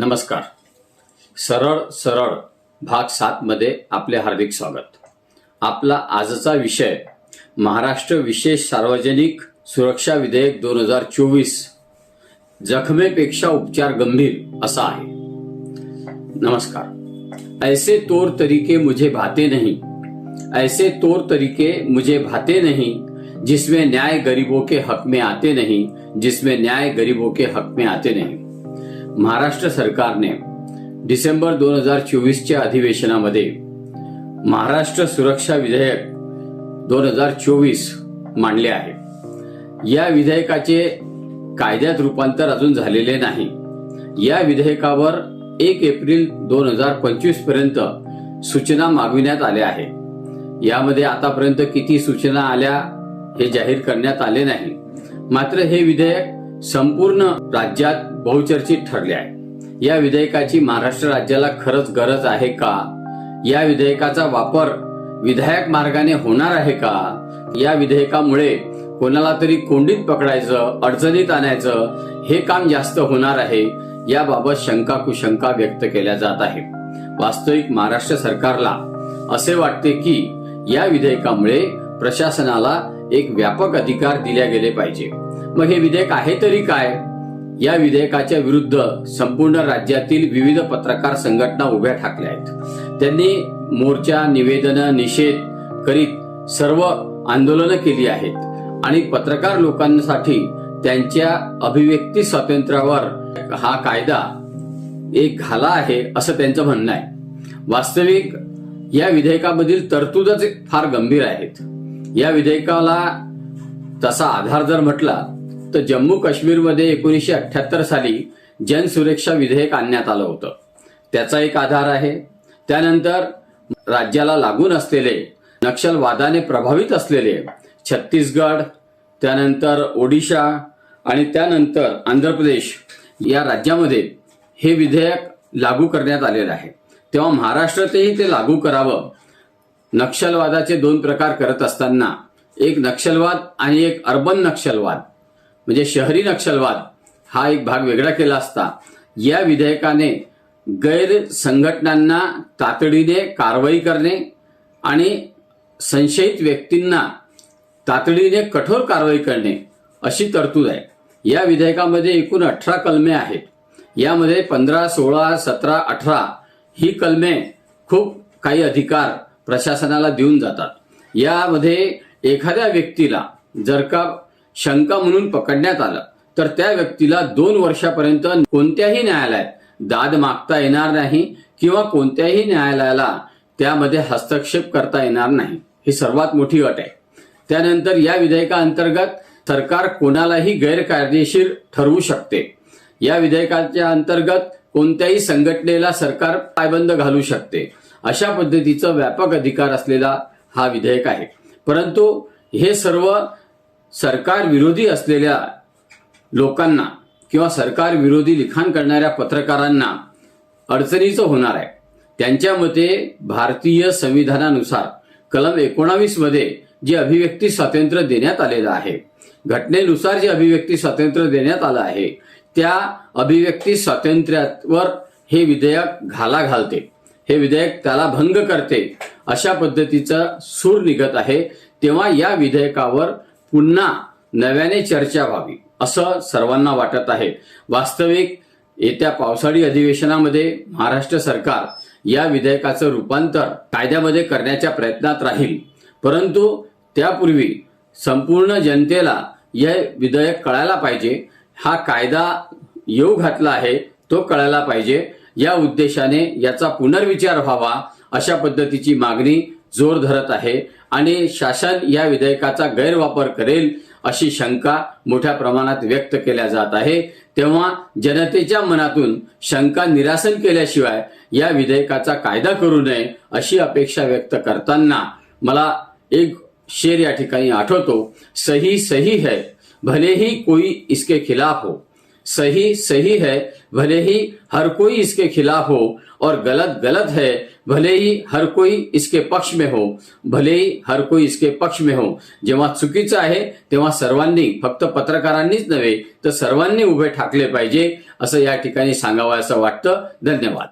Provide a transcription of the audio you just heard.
नमस्कार. सरळ सरळ भाग सात मध्ये आपले हार्दिक स्वागत. आपला आजचा विषय महाराष्ट्र विशेष सार्वजनिक सुरक्षा विधेयक दोन हजार चोवीस जखमेपेक्षा उपचार गंभीर असा आहे. नमस्कार. ऐसे तौर तरीके मुझे भाते नहीं. ऐसे तौर तरीके मुझे भाते नहीं जिसमें न्याय गरीबों के हक में आते नहीं जिसमें न्याय गरीबों के हक में आते नहीं. महाराष्ट्र सरकारने डिसेंबर दोन हजार चोवीसच्या अधिवेशनामध्ये महाराष्ट्र सुरक्षा विधेयक दोन हजार चोवीस मांडले आहे. या विधेयकाचे कायद्यात रूपांतर अजून झालेले नाही. या विधेयकावर एक एप्रिल दोन हजार पंचवीसपर्यंत सूचना मागविण्यात आल्या आहे. यामध्ये आतापर्यंत किती सूचना आल्या हे जाहीर करण्यात आले नाही. मात्र हे विधेयक संपूर्ण राज्यात बहुचर्चित ठरले आहे. या विधेयकाची महाराष्ट्र राज्याला खरंच गरज आहे का? या विधेयकाचा वापर विधायक मार्गाने होणार आहे का? या विधेयकामुळे कोणाला तरी कोंडीत पकडायचं अडचणीत आणायचं हे काम जास्त होणार आहे याबाबत शंका कुशंका व्यक्त केल्या जात आहे वास्तविक महाराष्ट्र सरकारला असे वाटते की या विधेयकामुळे प्रशासनाला एक व्यापक अधिकार दिले गेले पाहिजे. मग हे विधेयक आहे तरी काय? या विधेयकाच्या विरुद्ध संपूर्ण राज्यातील विविध पत्रकार संघटना उभ्या ठाकल्या आहेत. त्यांनी मोर्चा निवेदन निषेध करीत सर्व आंदोलनं केली आहेत आणि पत्रकार लोकांसाठी त्यांच्या अभिव्यक्ती स्वातंत्र्यावर हा कायदा एक घाला आहे असं त्यांचं म्हणणं आहे. वास्तविक या विधेयकामधील तरतूदच फार गंभीर आहेत. या विधेयकाला तसा आधार जर म्हटला तर जम्मू काश्मीरमध्ये एकोणीसशे अठ्ठ्याहत्तर साली जनसुरक्षा विधेयक आणण्यात आलं होतं. त्याचा एक आधार आहे. त्यानंतर राज्याला लागून असलेले नक्षलवादाने प्रभावित असलेले छत्तीसगड त्यानंतर ओडिशा आणि त्यानंतर आंध्र प्रदेश या राज्यामध्ये हे विधेयक लागू करण्यात आलेलं आहे. तेव्हा महाराष्ट्रातही ते लागू करावं. नक्षलवादाचे दोन प्रकार करत असताना एक नक्षलवाद आणि एक अर्बन नक्षलवाद. म्हणजे शहरी नक्षलवाद हा एक भाग वेगळा केला असता या विधेयकाने गैर संघटनांना तातडीने कारवाई करणे आणि संशयित व्यक्तींना तातडीने कठोर कारवाई करणे अशी तरतूद आहे. या विधेयकामध्ये एकूण अठरा कलमे आहेत. यामध्ये पंधरा सोळा सतरा अठरा ही कलमे खूप काही अधिकार प्रशासनाला देऊन जातात. यामध्ये एखाद्या व्यक्तीला जर का शंका म्हणून पकडण्यात आलं. तर त्या व्यक्तीला दोन वर्षापर्यंत कोणत्याही न्यायालयात दाद मागता येणार नाही किंवा कोणत्याही न्यायालयाला त्यामध्ये हस्तक्षेप करता येणार नाही. ही सर्वात मोठी अट आहे. त्यानंतर या विधेयकाअंतर्गत सरकार कोणालाही गैरकायदेशीर ठरवू शकते. या विधेयकाच्या अंतर्गत कोणत्याही संघटनेला सरकार पायबंद घालू शकते. अशा पद्धतीचा व्यापक अधिकार असलेला हा विधेयक आहे. परंतु हे सर्व सरकार विरोधी असलेल्या लोकांना किंवा सरकार विरोधी लिखाण करणाऱ्या पत्रकारांना अडचणीचं होणार आहे. त्यांच्या मते भारतीय संविधानानुसार कलम एकोणावीसमध्ये जे अभिव्यक्ती स्वातंत्र्य देण्यात आलेलं आहे घटनेनुसार जे अभिव्यक्ती स्वातंत्र्य देण्यात आलं आहे त्या अभिव्यक्ती स्वातंत्र्यावर हे विधेयक घाला घालते. हे विधेयक त्याला भंग करते अशा पद्धतीचा सूर निघत आहे. तेव्हा या विधेयकावर पुन्हा नव्याने चर्चा व्हावी असं सर्वांना वाटत आहे. वास्तविक येत्या पावसाळी अधिवेशनामध्ये महाराष्ट्र सरकार या विधेयकाचं रूपांतर कायद्यामध्ये करण्याच्या प्रयत्नात राहील. परंतु त्यापूर्वी संपूर्ण जनतेला हे विधेयक कळायला पाहिजे हा कायदा येऊ घातला आहे तो कळायला पाहिजे. या उद्देशाने याचा पुनर्विचार व्हावा अशा पद्धतीची मागणी जोर धरत आहे. आणि शासन या विधेयकाचा गैरवापर करेल अशी शंका मोठ्या प्रमाणात व्यक्त केल्या जात आहे. तेव्हा जनतेच्या मनातून शंका निरासन केल्याशिवाय या विधेयकाचा कायदा करू नये अशी अपेक्षा व्यक्त करताना मला एक शेर या ठिकाणी आठवतो. सही सही है भले ही कोई इसके खिलाफ हो. सही सही है भले ही हर कोई इसके खिलाफ हो और गलत गलत है भलेही हर कोई इसके पक्ष में हो भलेही हर कोई इसके पक्ष में हो जेव्हा चुकीचं आहे तेव्हा सर्वांनी फक्त पत्रकारांनीच नव्हे तर सर्वांनी उभे ठाकले पाहिजे असं या ठिकाणी सांगावं असं वाटतं. धन्यवाद.